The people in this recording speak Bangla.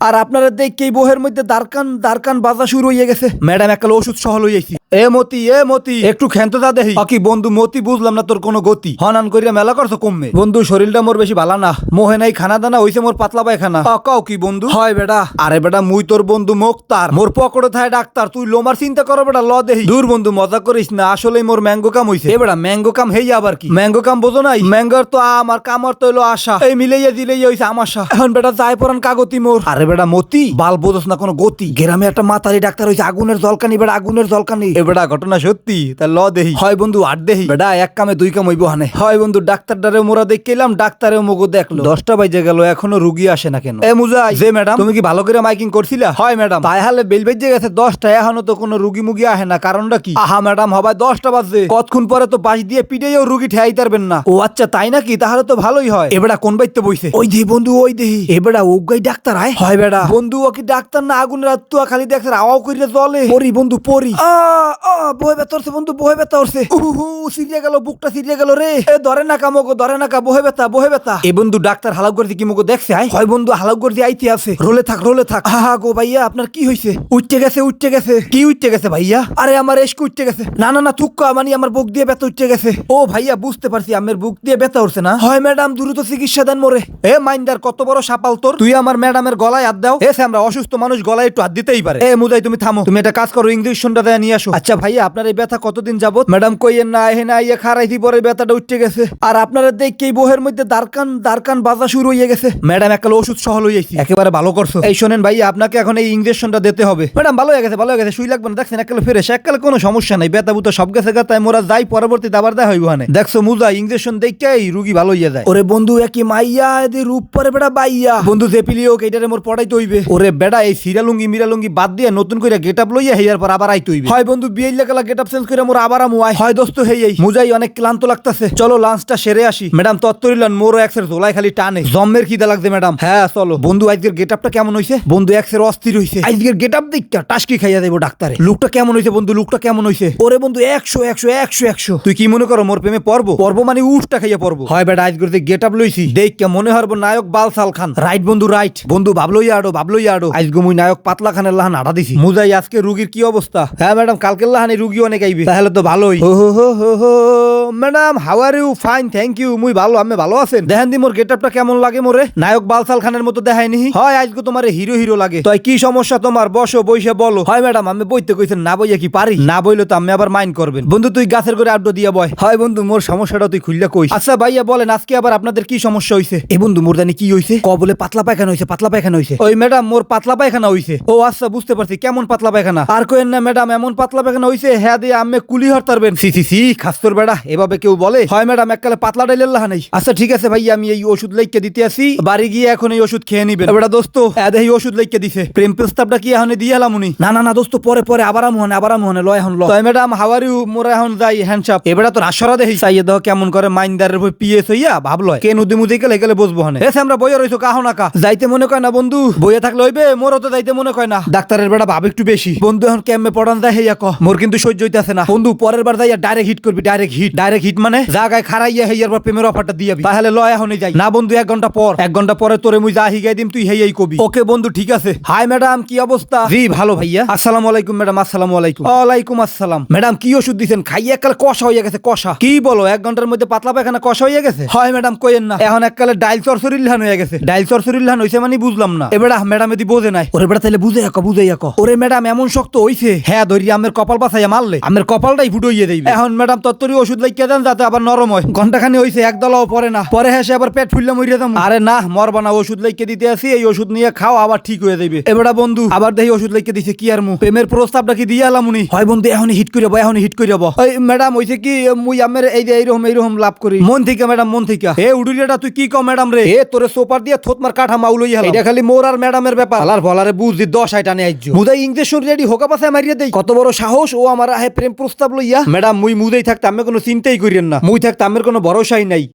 আর আপনারা দেখেই বহের মধ্যে দারকান দারকান বাজা শুরু হয়ে গেছে। ম্যাডাম, একটা ওষুধ সহ লইয়াছি এ মতি এ মতি। একটু খেন্ত দা দেহি কি বন্ধু মতি বুঝলাম না তোর কোনো গতি। হনান করিয়া মেলা করছ কমবে বন্ধু শরীরটা মোর বেশি ভালো না। মোহে নাই খানা দানা হইছে মোর পাতলা পায়খানা। কও কি বন্ধু? হয় বেটা। আরে বেটা মুই তোর বন্ধু মোক্তার। মোর পকড়ে থায় ডাক্তার তুই লোমার চিন্তা করো বেটা ল দেহি দূর বন্ধু মজা করিস না আসলেই মোর ম্যাঙ্গো কাম হইছে। এ বেটা ম্যাঙ্গো কাম হেই আবার কি? ম্যাঙ্গো কাম বোঝো নাই? ম্যাঙ্গোর তো আমার কামর তো হইল আশা। এই মিলাইয়া দিলেই হইছে আমাশা এখন বেটা যাই পরান কাগতি মোর। আরে বেটা মতি। বাল বোঝস না কোনো গতি। গ্রামে একটা মাতারি ডাক্তার হইছে আগুনের জলকানি বেটা আগুনের জলকানি। এ বেটা ঘটনা সত্যি তা ল দেহি। হয় বন্ধু আট দেহি। বেটা এক কামে দুই কাম হইব হানে। হয় বন্ধু ডাক্তার ডারে মোরা দেখলাম ডাক্তারেও মগো দেখল। দশটা বাজে গেল এখনও রুগী আসে না কেন? এ মুজাই। যে ম্যাডাম তুমি কি ভালো করে মাইকিং করছিলা? হয় ম্যাডাম। তাই হালে বেল বেজে গেছে দশটা এখনও তো কোনো রুগী মুগী আহে না কারণটা কি? আহা ম্যাডাম হবাই দশটা বাজছে। কতক্ষণ পরে তো বাস দিয়ে পিটেও রুগী ঠেয়াই তারবেন না। ও আচ্ছা তাই নাকি? তাহলে তো ভালোই হয়। এবেড়া কোন বাইতে বইছে? ওই দেহি বন্ধু ওই দেহি। এবেড়া ওগাই ডাক্তার আয়। হয় বেড়া বন্ধু ও কি ডাক্তার না? আগুনের আত্মা খালি ডাক্তার আওয়াও করিয়া জলে পরি বন্ধু পরি। আ আ বহে ব্যথা উঠছে বন্ধু বহে ব্যথা উঠছে উহু সিরিয়া গেল বুকটা সিরিয়া গেল রে এ ধরে না কা মগো ধরে না কা বহে ব্যথা বহে ব্যথা এ বন্ধু ডাক্তার হালাক করে কি মগো দেখছে আয় হয় বন্ধু হালাক করে আইতে আছে। রোলে থাক রোলে থাক। হা হা গো ভাইয়া আপনার কি হইছে উঠতে গেছে উঠতে গেছে। কি উঠতে গেছে ভাইয়া? আরে আমার এসকে উঠতে গেছে। না না না থুক্কা মানে আমার বুক দিয়ে ব্যথা উঠতে গেছে। ও ভাইয়া বুঝতে পারছি আমার বুক দিয়ে ব্যথা উঠছে না? হয় ম্যাডাম দ্রুত চিকিৎসা দেন মোরে। এ মাইন্দার কত বড় সাপাল তোর? তুই আমার ম্যাডামের গলায় হাত দাও। এসে আমরা অসুস্থ মানুষ গলায় একটু হাত দিতেই পারে। এ মুদাই তুমি থামো। তুমি একটা কাজ করো ইঞ্জেকশনটা দেয়া নিয়ে আসো। আচ্ছা ভাইয়া আপনার এই ব্যথা কতদিন যাবত ম্যাডাম কইয়েন না এহে না ইয়ে খারাইছি পরে ব্যথাটা উঠতে গেছে। আর আপনারা দেখেই বহের মধ্যে দারকান দারকান বাজা শুরু হয়ে গেছে। ম্যাডাম একটা ওষুধ সহল সহ লইয়াছি একেবারে ভালো করছ। এই শোনেন ভাইয়া আপনাকে এখন এই ইঞ্জেকশনটা দিতে হবে। ম্যাডাম ভালো হয়ে গেছে ভালো হয়ে গেছে শুই লাগবে না। দেখছেন একালে ফেরে এককালে কোনো সমস্যা নাই। ব্যথা বুতো সব গেছে গা তাই মোরা যাই পরবর্তী দাবার দেয় হইব হানে। দেখছ মুজা ইঞ্জেকশন দেখেই রুগী ভালো হইয়া যায়। ওরে বন্ধু একই মাইয়া এদি রূপ পরে বেটা বাইয়া। বন্ধু যে পিলিও এইটারে মোর পড়াইতে হইবে। ওরে বেটা এই সিরালুঙ্গি মিরালুঙ্গি বাদ দিয়ে নতুন করে গেট আপ লইয়া হেয়ার পর আবার আইতে হইবে। হয় বন্ধু বিয়ে লাগালা গেট আপ চেঞ্জ করে মোর আবার আমু, আয়। হয় দোস্ত এই। মুজাই, অনেক ক্লান্ত লাগতাছে। চলো লাঞ্চটা সেরে আসি। ম্যাডাম তত্তরিলান মোরও এক্সের জোলাই খালি টানে। জম্মের খিদা লাগছে, ম্যাডাম। হ্যাঁ চলো। বন্ধু, আজকের গেট আপটা কেমন হইছে? বন্ধু এক্সের অস্থির হইছে। আজকের গেট আপ দিকটা টাসকি খাইয়া দেবো ডাক্তারে। লুকটা কেমন হইছে, বন্ধু? লুকটা কেমন হইছে? ওরে বন্ধু, একশো একশো একশো একশো। তুই কি মনে করো, মোর প্রেমে পর্ব পর্ব মানে উঠটা খাইয়া পর্ব হয়, বেটা, আজকের যে গেট আপ লইছি দেখ মনে হরব নায়ক বালসাল খান। রাইট বন্ধু রাইট বন্ধু, ভাবলই আডো ভাবলই আডো। আজকে মুই নায়ক পাতলা খানের লাহান আড়া দিছি। মুজাই, আজকে রুগীর কি অবস্থা? হ্যাঁ ম্যাডাম রুগী অনেক আইবে। তাহলে তো ভালোই। হো হো হো হো হো। Madam how are you fine thank you মুই ভালো আমি ভালো আছেন? দেখেন দি মোর গেট আপটা কেমন লাগে মোরে? নায়ক বালসাল খানের মতো হয় আজকে তোমার হিরো হিরো লাগে। তাই কি সমস্যা তোমার? বসো বইসে বলো। হয় ম্যাডাম আমি বইতে কইছেন না বইয়া কি পারি? না বইলে তো আমি আবার মাইন্ড করবেন। বন্ধু তুই গাছের করে আড্ডো দিয়া বয়। হয় বন্ধু মোর সমস্যাটা তুই খুললে কই আচ্ছা ভাইয়া বলেন আজকে আবার আপনাদের কি সমস্যা হইছে? এ বন্ধু মোর জানি কি হইছে? ক বলে পাতলা পায়খানা হইছে পাতলা পায়খানা হইছে। ওই ম্যাডাম মোর পাতলা পায়খানা হইছে। ও আচ্ছা বুঝতে পারছি কেমন পাতলা পায়খানা? আর কইেন না ম্যাডাম এমন পাতলা পায়খানা হইছে হ্যাঁ দিয়ে আমি কুলি হরতারবেন। সি সি সি খাস্তর বেড়া এভাবে কেউ বলে? হয় ম্যাডাম এককালে পাতলা ডাইলের লাহা নেই। আচ্ছা ঠিক আছে ভাই আমি এই ওষুধ লাইকে দিতে আসি। বাড়ি গিয়ে এখন এই ওষুধ খেয়ে নিবেন। বেটা দোস্ত এদ এই ওষুধ লাইকে দিছে। প্রেম প্রস্তাবটা কি এখন দিয়ে এলাম উনি? না না না দোস্ত পরে পরে আবার মোহনে আবার মোহনে লয় এখন লয়। ম্যাডাম হাওয়ার মোরা এখন যাই হ্যান্ডসাপ এবারে তো রাসরা দেখি চাইয়ে দাও কেমন করে মাইন্দারের বই পিএস হইয়া ভাবলয় কে নদী মুদি গেলে গেলে বসবো হনে? এসে আমরা বইয়া রইছো কাহো না কা। যাইতে মনে কয় না বন্ধু? বইয়া থাকলে হইবে মোরও তো যাইতে মনে কয় না। ডাক্তারের বেটা ভাব একটু বেশি। বন্ধু এখন কেমনে পড়ান যায় হেয়া ক মোর কিন্তু সহ্য হইতেছে না। বন্ধু পরের বার যাইয়া ডাইরেক্ট হিট করবি ডাইরেক্ট হিট ডাইরেক্ট হিট মানে জায়গায় খারাইয়া হেয়ার পর প্রেমের অফারটা দিয়াবি তাহলে লয় এখনই যাই। না বন্ধু এক ঘণ্টা পর এক ঘণ্টা পরে তোরে মুই যা হিগাই দিম তুই হেয়াই কবি। ওকে বন্ধু ঠিক আছে। হাই ম্যাডাম কি অবস্থা? জি ভালো ভাইয়া। আসসালামু আলাইকুম ম্যাডাম আসসালামু আলাইকুম। ওয়ালাইকুম আসসালাম। ম্যাডাম কি ওষুধ দিছেন? খাইয়ে এককালে কষা হয়ে গেছে কষা। কি বলো এক ঘণ্টার মধ্যে পাতলা পায়খানা কষা হয়ে গেছে? হয় ম্যাডাম কইেন না। এখন এককালে ডাইল চরচরিল্লান হয়ে গেছে। ডাইল চরচরিল্লান হইছে মানে বুঝলাম না। এবারে ম্যাডাম এদি বোঝে নাই। ওরে বেটা তাহলে বুঝে রাখো বুঝে রাখো ওরে ম্যাডাম এমন শক্ত হইছে। হ্যাঁ ধরি আমের কপাল বাসাইয়া মারলে। আমের কপালটাই ফুটো হইয়ে দেবে এখন ম্যাডাম তত্তরি ওষুধ লাগিয়ে দেন যাতে আবার নরম হয়। ঘন্টাখানি হইছে এক দলাও পরে না। পরে হেসে আবার পেট ফুললে মরিয়ে দাম আরে না মরবা না ওষুধ লাগিয়ে দিতে আসি এই ওষুধ নিয়ে খাও আবার ঠিক হয়ে যাবে এবারে বন্ধু আবার দেখি ওষুধ লাগিয়ে দিছে কি আর মু। প্রেমের প্রস্তাবটা কি দিয়ে এলাম উনি? হয় বন্ধু এখন হিট করে এখন হিট করে ওই ম্যাডাম হইছে কি মুই আমের এই যে এইরকম এইরকম লাভ করি। মন থেকে ম্যাডাম মন থেকে। এ উডুরিয়াটা তুই কি কম ম্যাডাম রে? এ তোরে সোপার দিয়ে থোতমার কাঠা মাউলই হলো এটা খালি মোর আর ম্যাডামের ব্যাপার। আলার ভলারে বুঝ দি দশ আইটা নিয়ে আইছো মুদাই ইঞ্জেকশন রেডি হোকা পাশে মারিয়ে দেই। কত বড় সাহস, ও আমার আহে প্রেম প্রস্তাব লইয়া। ম্যাডাম, মুই মুদেই থাকতে আমি কোনো চিন্তাই করিয়েন না। মুই থাকতে আমার কোনো ভরসাই নাই।